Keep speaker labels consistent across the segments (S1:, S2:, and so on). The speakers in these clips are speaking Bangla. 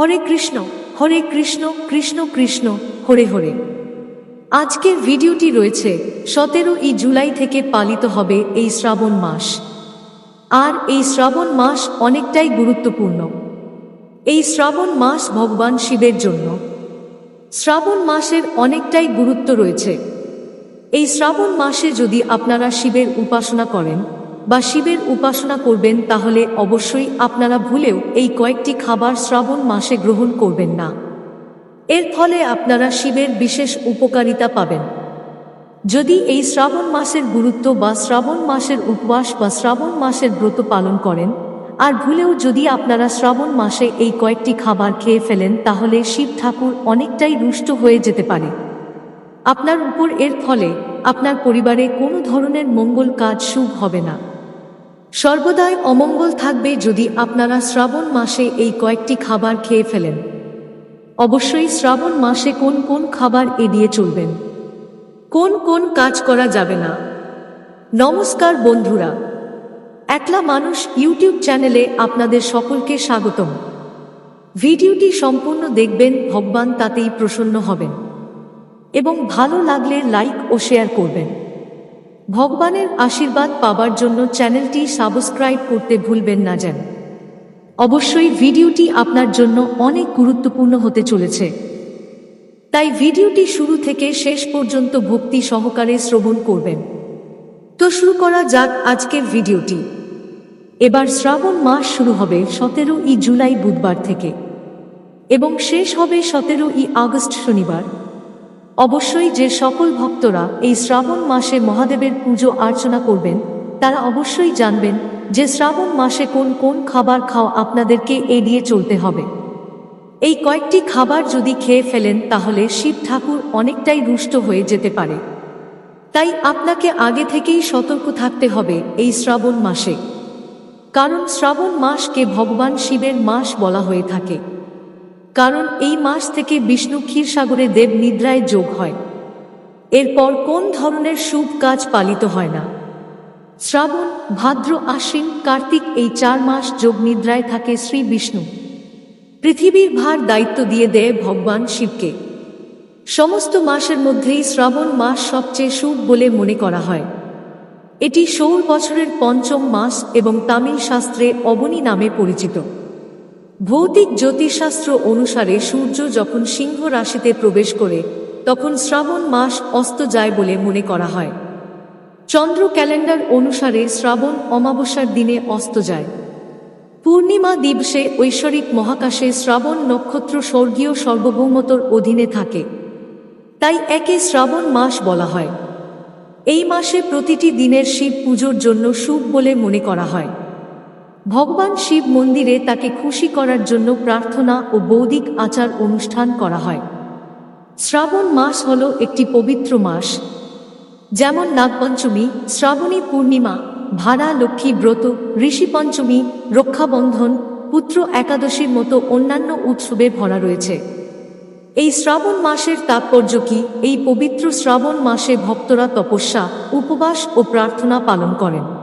S1: হরে কৃষ্ণ হরে কৃষ্ণ কৃষ্ণ কৃষ্ণ, হরে হরে। আজকের ভিডিওটি রয়েছে সতেরো ই জুলাই থেকে পালিত হবে এই শ্রাবণ মাস। আর এই শ্রাবণ মাস অনেকটাই গুরুত্বপূর্ণ। এই শ্রাবণ মাস ভগবান শিবের জন্য। শ্রাবণ মাসের অনেকটাই গুরুত্ব রয়েছে। এই শ্রাবণ মাসে যদি আপনারা শিবের উপাসনা করেন বা শিবের উপাসনা করবেন তাহলে অবশ্যই আপনারা ভুলেও এই কয়েকটি খাবার শ্রাবণ মাসে গ্রহণ করবেন না। এর ফলে আপনারা শিবের বিশেষ উপকারিতা পাবেন। যদি এই শ্রাবণ মাসের গুরুত্ব বা শ্রাবণ মাসের উপবাস বা শ্রাবণ মাসের ব্রত পালন করেন, আর ভুলেও যদি আপনারা শ্রাবণ মাসে এই কয়েকটি খাবার খেয়ে ফেলেন, তাহলে শিব ঠাকুর অনেকটাই রুষ্ট হয়ে যেতে পারে। আপনার উপর এর ফলে আপনার পরিবারে কোনো ধরনের মঙ্গল কাজ শুভ হবে না। সর্বদাই অমঙ্গল থাকবে যদি আপনারা শ্রাবণ মাসে এই কয়েকটি খাবার খেয়ে ফেলেন। অবশ্যই শ্রাবণ মাসে কোন কোন খাবার এড়িয়ে চলবেন? কোন কোন কাজ করা যাবে না? নমস্কার বন্ধুরা, একলা মানুষ ইউটিউব চ্যানেলে আপনাদের সকলকে স্বাগতম। ভিডিওটি সম্পূর্ণ দেখবেন, ভগবান তাতেই প্রসন্ন হবেন। এবং ভালো লাগলে লাইক ও শেয়ার করবেন। ভগবানের আশীর্বাদ পাবার জন্য চ্যানেলটি সাবস্ক্রাইব করতে ভুলবেন না যেন। অবশ্যই ভিডিওটি আপনার জন্য অনেক গুরুত্বপূর্ণ হতে চলেছে। তাই ভিডিওটি শুরু থেকে শেষ পর্যন্ত ভক্তি সহকারে শ্রবণ করবেন। তো শুরু করা যাক আজকের ভিডিওটি। এবার শ্রাবণ মাস শুরু হবে সতেরো ই জুলাই বুধবার থেকে এবং শেষ হবে সতেরো ই আগস্ট শনিবার। অবশ্যই যে সকল ভক্তরা এই শ্রাবণ মাসে মহাদেবের পুজো অর্চনা করবেন, তারা অবশ্যই জানবেন যে শ্রাবণ মাসে কোন কোন খাবার খাওয়া আপনাদেরকে এড়িয়ে চলতে হবে। এই কয়েকটি খাবার যদি খেয়ে ফেলেন, তাহলে শিব ঠাকুর অনেকটাই রুষ্ট হয়ে যেতে পারে। তাই আপনাকে আগে থেকেই সতর্ক থাকতে হবে এই শ্রাবণ মাসে। কারণ শ্রাবণ মাসকে ভগবান শিবের মাস বলা হয়ে থাকে। কারণ এই মাস থেকে বিষ্ণু ক্ষীরসাগরে দেব নিদ্রায় যোগ হয়। এরপর কোন ধরনের শুভ কাজ পালিত হয় না? শ্রাবণ, ভাদ্র, আশ্বিন, কার্তিক এই চার মাস যোগ নিদ্রায় থাকে শ্রী বিষ্ণু। পৃথিবীর ভার দায়িত্ব দিয়ে দেয় ভগবান শিবকে। সমস্ত মাসের মধ্যেই শ্রাবণ মাস সবচেয়ে শুভ বলে মনে করা হয়। এটি সৌর বছরের পঞ্চম মাস এবং তামিল শাস্ত্রে অবনী নামে পরিচিত। ভৌতিক জ্যোতিষশাস্ত্র অনুসারে সূর্য যখন সিংহ রাশিতে প্রবেশ করে, তখন শ্রাবণ মাস অস্ত যায় বলে মনে করা হয়। চন্দ্র ক্যালেন্ডার অনুসারে শ্রাবণ অমাবস্যার দিনে অস্ত যায়। পূর্ণিমা দিবসে ঐশ্বরিক মহাকাশে শ্রাবণ নক্ষত্র স্বর্গীয় সার্বভৌমতর অধীনে থাকে। তাই একে শ্রাবণ মাস বলা হয়। এই মাসে প্রতিটি দিনের শিব পুজোর জন্য শুভ বলে মনে করা হয়। ভগবান শিব মন্দিরে তাকে খুশি করার জন্য প্রার্থনা ও বৌদিক আচার অনুষ্ঠান করা হয়। শ্রাবণ মাস হল একটি পবিত্র মাস। যেমন নাগপঞ্চমী, শ্রাবণী পূর্ণিমা, ভাড়া লক্ষ্মী ব্রত, ঋষি পঞ্চমী, রক্ষাবন্ধন, পুত্র একাদশীর মতো অন্যান্য উৎসবে ভরা রয়েছে। এই শ্রাবণ মাসের তাৎপর্য কি? এই পবিত্র শ্রাবণ মাসে ভক্তরা তপস্যা, উপবাস ও প্রার্থনা পালন করেন।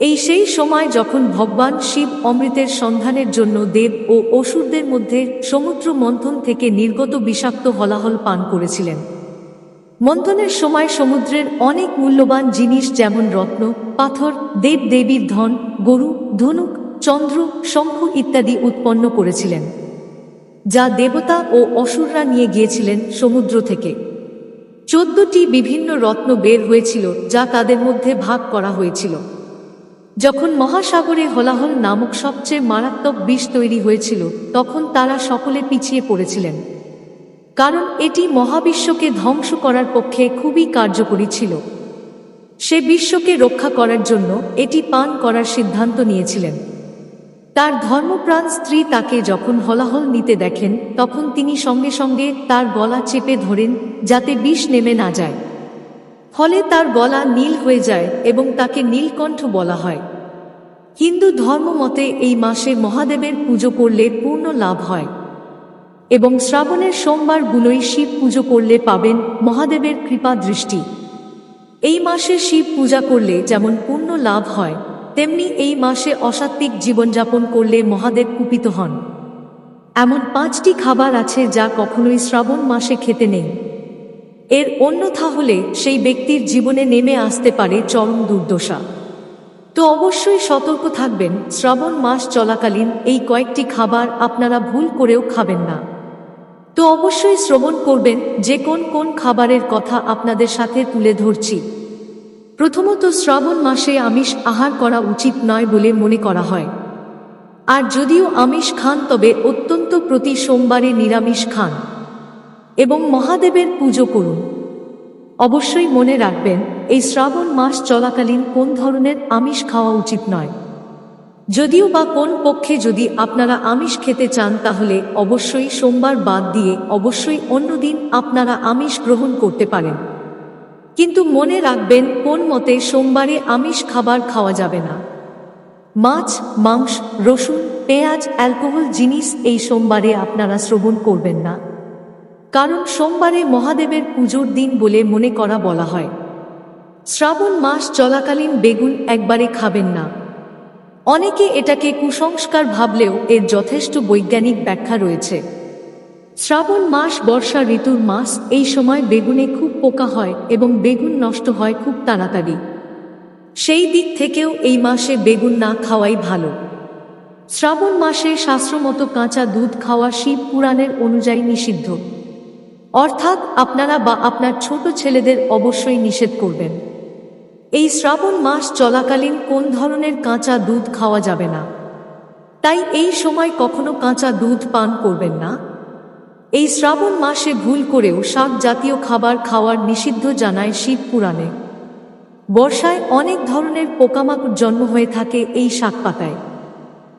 S1: এই সেই সময় যখন ভগবান শিব অমৃতের সন্ধানের জন্য দেব ও অসুরদের মধ্যে সমুদ্র মন্থন থেকে নির্গত বিষাক্ত হলাহল পান করেছিলেন। মন্থনের সময় সমুদ্রের অনেক মূল্যবান জিনিস যেমন রত্ন, পাথর, দেব দেবীর ধন, গরু, ধনুক, চন্দ্র, শঙ্খ ইত্যাদি উৎপন্ন করেছিলেন, যা দেবতা ও অসুররা নিয়ে গিয়েছিলেন সমুদ্র থেকে। চোদ্দটি বিভিন্ন রত্ন বের হয়েছিল, যা তাদের মধ্যে ভাগ করা হয়েছিল। যখন মহাসাগরে হলাহল নামক সবচেয়ে মারাত্মক বিষ তৈরি হয়েছিল, তখন তারা সকলে পিছিয়ে পড়েছিলেন। কারণ এটি মহাবিশ্বকে ধ্বংস করার পক্ষে খুবই কার্যকরী ছিল। সে বিশ্বকে রক্ষা করার জন্য এটি পান করার সিদ্ধান্ত নিয়েছিলেন। তার ধর্মপ্রাণ স্ত্রী তাকে যখন হলাহল নিতে দেখেন, তখন তিনি সঙ্গে সঙ্গে তার গলা চেপে ধরেন, যাতে বিষ নেমে না যায়। ফলে তার গলা নীল হয়ে যায় এবং তাকে নীলকণ্ঠ বলা হয়। হিন্দু ধর্ম মতে এই মাসে মহাদেবের পুজো করলে পূর্ণ লাভ হয় এবং শ্রাবণের সোমবারগুলোই শিব পুজো করলে পাবেন মহাদেবের কৃপা দৃষ্টি। এই মাসে শিব পূজা করলে যেমন পূর্ণ লাভ হয়, তেমনি এই মাসে অসাত্বিক জীবনযাপন করলে মহাদেব কুপিত হন। এমন পাঁচটি খাবার আছে যা কখনোই শ্রাবণ মাসে খেতে নেই। এর অন্যথা হলে সেই ব্যক্তির জীবনে নেমে আসতে পারে চরম দুর্দশা। তো অবশ্যই সতর্ক থাকবেন, শ্রাবণ মাস চলাকালীন এই কয়েকটি খাবার আপনারা ভুল করেও খাবেন না। তো অবশ্যই শ্রবণ করবেন, যে কোন কোন খাবারের কথা আপনাদের সাথে তুলে ধরছি। প্রথমত শ্রাবণ মাসে আমিষ আহার করা উচিত নয় বলে মনে করা হয়। আর যদিও আমিষ খান তবে অত্যন্ত প্রতি সোমবারে নিরামিষ খান। এবং মহাদেবের পুজো করুন। অবশ্যই মনে রাখবেন, এই শ্রাবণ মাস চলাকালীন কোন ধরনের আমিষ খাওয়া উচিত নয়। যদিও বা কোন পক্ষে যদি আপনারা আমিষ খেতে চান, তাহলে অবশ্যই সোমবার বাদ দিয়ে অবশ্যই অন্যদিন আপনারা আমিষ গ্রহণ করতে পারেন। কিন্তু মনে রাখবেন, কোন মতে সোমবারে আমিষ খাবার খাওয়া যাবে না। মাছ, মাংস, রসুন, পেঁয়াজ, অ্যালকোহল, জিনিস এই সোমবারে আপনারা শ্রবণ করবেন না। কারণ সোমবারে মহাদেবের পুজোর দিন বলে মনে করা বলা হয়। শ্রাবণ মাস চলাকালীন বেগুন একবারে খাবেন না। অনেকে এটাকে কুসংস্কার ভাবলেও এর যথেষ্ট বৈজ্ঞানিক ব্যাখ্যা রয়েছে। শ্রাবণ মাস বর্ষা ঋতুর মাস এই সময় বেগুনে খুব পোকা হয় এবং বেগুন নষ্ট হয় খুব তাড়াতাড়ি। সেই দিক থেকেও এই মাসে বেগুন না খাওয়াই ভালো। শ্রাবণ মাসে শাস্ত্রমতো কাঁচা দুধ খাওয়া শিব পুরাণের অনুযায়ী নিষিদ্ধ। অর্থাৎ আপনারা বা আপনার ছোট ছেলেদের অবশ্যই নিষেধ করবেন। এই শ্রাবণ মাস চলাকালীন কোন ধরনের কাঁচা দুধ খাওয়া যাবে না? তাই এই সময় কখনো কাঁচা দুধ পান করবেন না। এই শ্রাবণ মাসে ভুল করেও শাক জাতীয় খাবার খাওয়ার নিষিদ্ধ জানায় শিব পুরাণে। বর্ষায় অনেক ধরনের পোকামাকড় জন্ম হয়ে থাকে এই শাক পাতায়।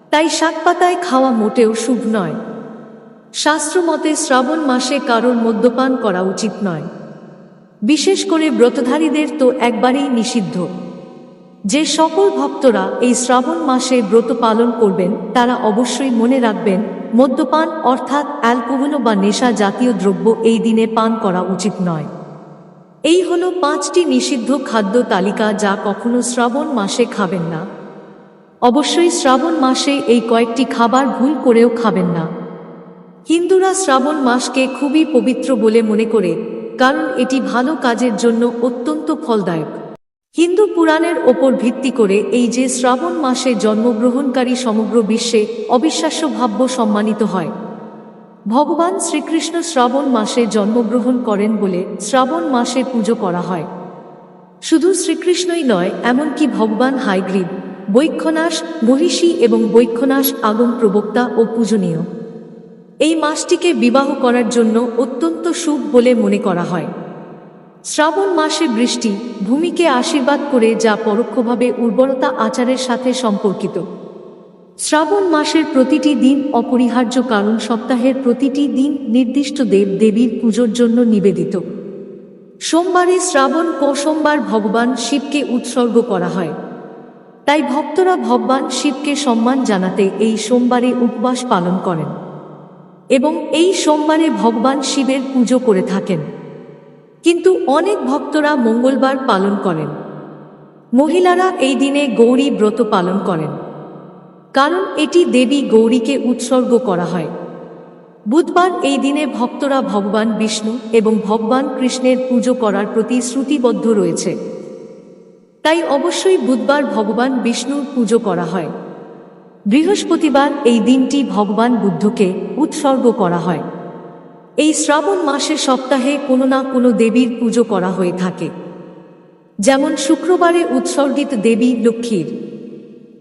S1: তাই শাক পাতায় খাওয়া মোটেও শুভ নয়। শাস্ত্রমতে শ্রাবণ মাসে কারোর মদ্যপান করা উচিত নয়। বিশেষ করে ব্রতধারীদের তো একবারেই নিষিদ্ধ। যে সকল ভক্তরা এই শ্রাবণ মাসে ব্রত পালন করবেন, তারা অবশ্যই মনে রাখবেন, মদ্যপান অর্থাৎ অ্যালকোহল বা নেশা জাতীয় দ্রব্য এই দিনে পান করা উচিত নয়। এই হলো পাঁচটি নিষিদ্ধ খাদ্য তালিকা যা কখনো শ্রাবণ মাসে খাবেন না। অবশ্যই শ্রাবণ মাসে এই কয়েকটি খাবার ভুল করেও খাবেন না। হিন্দুরা শ্রাবণ মাসকে খুবই পবিত্র বলে মনে করে, কারণ এটি ভালো কাজের জন্য অত্যন্ত ফলদায়ক। হিন্দু পুরাণের ওপর ভিত্তি করে এই যে শ্রাবণ মাসে জন্মগ্রহণকারী সমগ্র বিশ্বে অবিশ্বাস্য ভাব্য সম্মানিত হয়। ভগবান শ্রীকৃষ্ণ শ্রাবণ মাসে জন্মগ্রহণ করেন বলে শ্রাবণ মাসে পুজো করা হয়। শুধু শ্রীকৃষ্ণই নয়, এমনকি ভগবান হাইগ্রীব বৈক্ষনাশ মহিষী এবং বৈক্ষনাশ আগম প্রবক্তা ও পূজনীয়। এই মাসটিকে বিবাহ করার জন্য অত্যন্ত শুভ বলে মনে করা হয়। শ্রাবণ মাসে বৃষ্টি ভূমিকে আশীর্বাদ করে যা পরোক্ষভাবে উর্বরতা আচারের সাথে সম্পর্কিত। শ্রাবণ মাসের প্রতিটি দিন অপরিহার্য কারণ সপ্তাহের প্রতিটি দিন নির্দিষ্ট দেব দেবীর পুজোর জন্য নিবেদিত। সোমবারে শ্রাবণ সোমবার ভগবান শিবকে উৎসর্গ করা হয়। তাই ভক্তরা ভগবান শিবকে সম্মান জানাতে এই সোমবারে উপবাস পালন করেন। এবং এই সোমবারে ভগবান শিবের পুজো করে থাকেন। কিন্তু অনেক ভক্তরা মঙ্গলবার পালন করেন। মহিলারা এই দিনে গৌরী ব্রত পালন করেন। কারণ এটি দেবী গৌরীকে উৎসর্গ করা হয়। বুধবার এই দিনে ভক্তরা ভগবান বিষ্ণু এবং ভগবান কৃষ্ণের পুজো করার প্রতি শ্রুতিবদ্ধ রয়েছে। তাই অবশ্যই বুধবার ভগবান বিষ্ণুর পুজো করা হয়। বৃহস্পতিবার এই দিনটি ভগবান বুদ্ধকে উৎসর্গ করা হয়। এই শ্রাবণ মাসে সপ্তাহে কোনো না কোনো দেবীর পুজো করা হয়ে থাকে। যেমন শুক্রবারে উৎসর্গিত দেবী লক্ষ্মীর।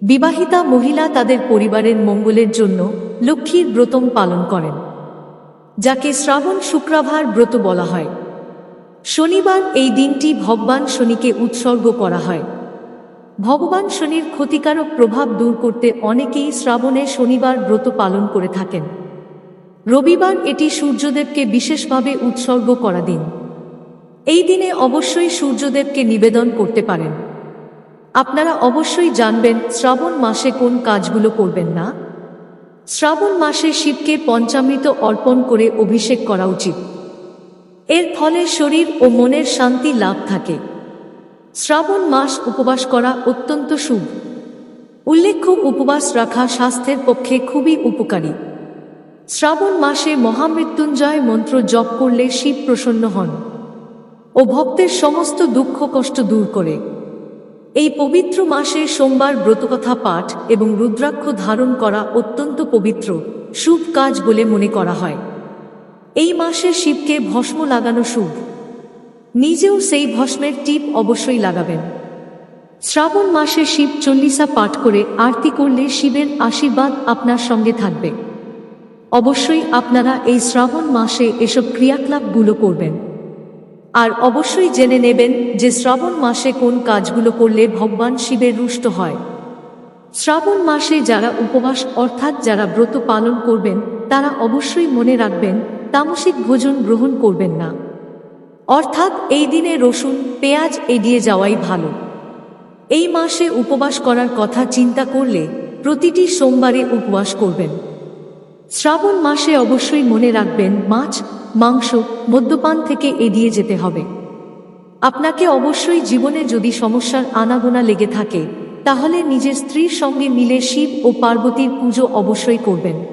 S1: বিবাহিতা মহিলা তাদের পরিবারের মঙ্গলের জন্য লক্ষ্মীর ব্রতম পালন করেন, যাকে শ্রাবণ শুক্রাভার ব্রত বলা হয়। শনিবার এই দিনটি ভগবান শনিকে উৎসর্গ করা হয়। ভগবান শনির ক্ষতিকারক প্রভাব দূর করতে অনেকেই শ্রাবণে শনিবার ব্রত পালন করে থাকেন। রবিবার এটি সূর্যদেবকে বিশেষভাবে উৎসর্গ করা দিন। এই দিনে অবশ্যই সূর্যদেবকে নিবেদন করতে পারেন। আপনারা অবশ্যই জানবেন শ্রাবণ মাসে কোন কাজগুলো করবেন না। শ্রাবণ মাসে শিবকে পঞ্চামৃত অর্পণ করে অভিষেক করা উচিত। এর ফলে শরীর ও মনের শান্তি লাভ থাকে। শ্রাবণ মাস উপবাস করা অত্যন্ত শুভ। উল্লেখ্য উপবাস রাখা স্বাস্থ্যের পক্ষে খুবই উপকারী। শ্রাবণ মাসে মহামৃত্যুঞ্জয় মন্ত্র জপ করলে শিব প্রসন্ন হন ও ভক্তের সমস্ত দুঃখ কষ্ট দূর করে। এই পবিত্র মাসে সোমবার ব্রতকথা পাঠ এবং রুদ্রাক্ষ ধারণ করা অত্যন্ত পবিত্র, শুভ কাজ বলে মনে করা হয়। এই মাসে শিবকে ভস্ম লাগানো শুভ। নিজেও সেই ভস্মের টিপ অবশ্যই লাগাবেন। শ্রাবণ মাসে শিব চল্লিশা পাঠ করে আরতি করলে শিবের আশীর্বাদ আপনার সঙ্গে থাকবে। অবশ্যই আপনারা এই শ্রাবণ মাসে এসব ক্রিয়াকলাপগুলো করবেন। আর অবশ্যই জেনে নেবেন যে শ্রাবণ মাসে কোন কাজগুলো করলে ভগবান শিবের রুষ্ট হয়। শ্রাবণ মাসে যারা উপবাস অর্থাৎ যারা ব্রত পালন করবেন, তারা অবশ্যই মনে রাখবেন, তামসিক ভোজন গ্রহণ করবেন না। অর্থাৎ এই দিনে রসুন, পেঁয়াজ এড়িয়ে যাওয়াই ভালো। এই মাসে উপবাস করার কথা চিন্তা করলে প্রতিটি সোমবারে উপবাস করবেন। শ্রাবণ মাসে অবশ্যই মনে রাখবেন, মাছ, মাংস, মদ্যপান থেকে এড়িয়ে যেতে হবে। আপনাকে অবশ্যই জীবনে যদি সমস্যার আনাগোনা লেগে থাকে, তাহলে নিজের স্ত্রীর সঙ্গে মিলে শিব ও পার্বতীর পুজো অবশ্যই করবেন।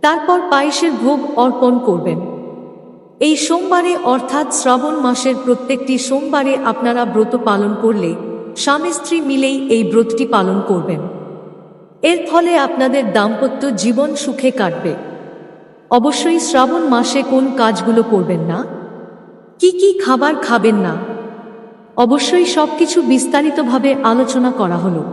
S1: তারপর পায়েসের ভোগ অর্পণ করবেন। এই সোমবারে অর্থাৎ শ্রাবণ মাসের প্রত্যেকটি সোমবারে আপনারা ব্রত পালন করলে স্বামী স্ত্রী মিলেই এই ব্রতটি পালন করবেন। এর ফলে আপনাদের দাম্পত্য জীবন সুখে কাটবে। অবশ্যই শ্রাবণ মাসে কোন কাজগুলো করবেন না? কি কি খাবার খাবেন না? অবশ্যই সবকিছু বিস্তারিতভাবে আলোচনা করা হলো।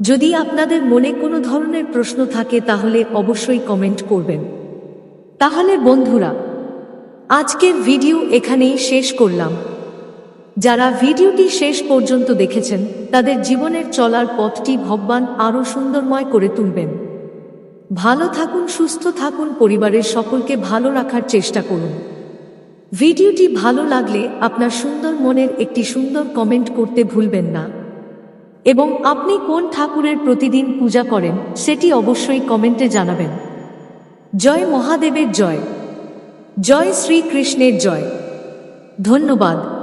S1: যদি আপনাদের মনে কোনো ধরনের প্রশ্ন থাকে তাহলে অবশ্যই কমেন্ট করবেন। তাহলে বন্ধুরা আজকের ভিডিও এখানেই শেষ করলাম। যারা ভিডিওটি শেষ পর্যন্ত দেখেছেন, তাদের জীবনের চলার পথটি ভগবান আরও সুন্দরময় করে তুলবেন। ভালো থাকুন, সুস্থ থাকুন, পরিবারের সকলকে ভালো রাখার চেষ্টা করুন। ভিডিওটি ভালো লাগলে আপনার সুন্দর মনের একটি সুন্দর কমেন্ট করতে ভুলবেন না। এবং আপনি কোন ঠাকুরের প্রতিদিন পূজা করেন, সেটি অবশ্যই কমেন্টে জানাবেন। জয় মহাদেবের জয়। জয় শ্রীকৃষ্ণের জয়। ধন্যবাদ।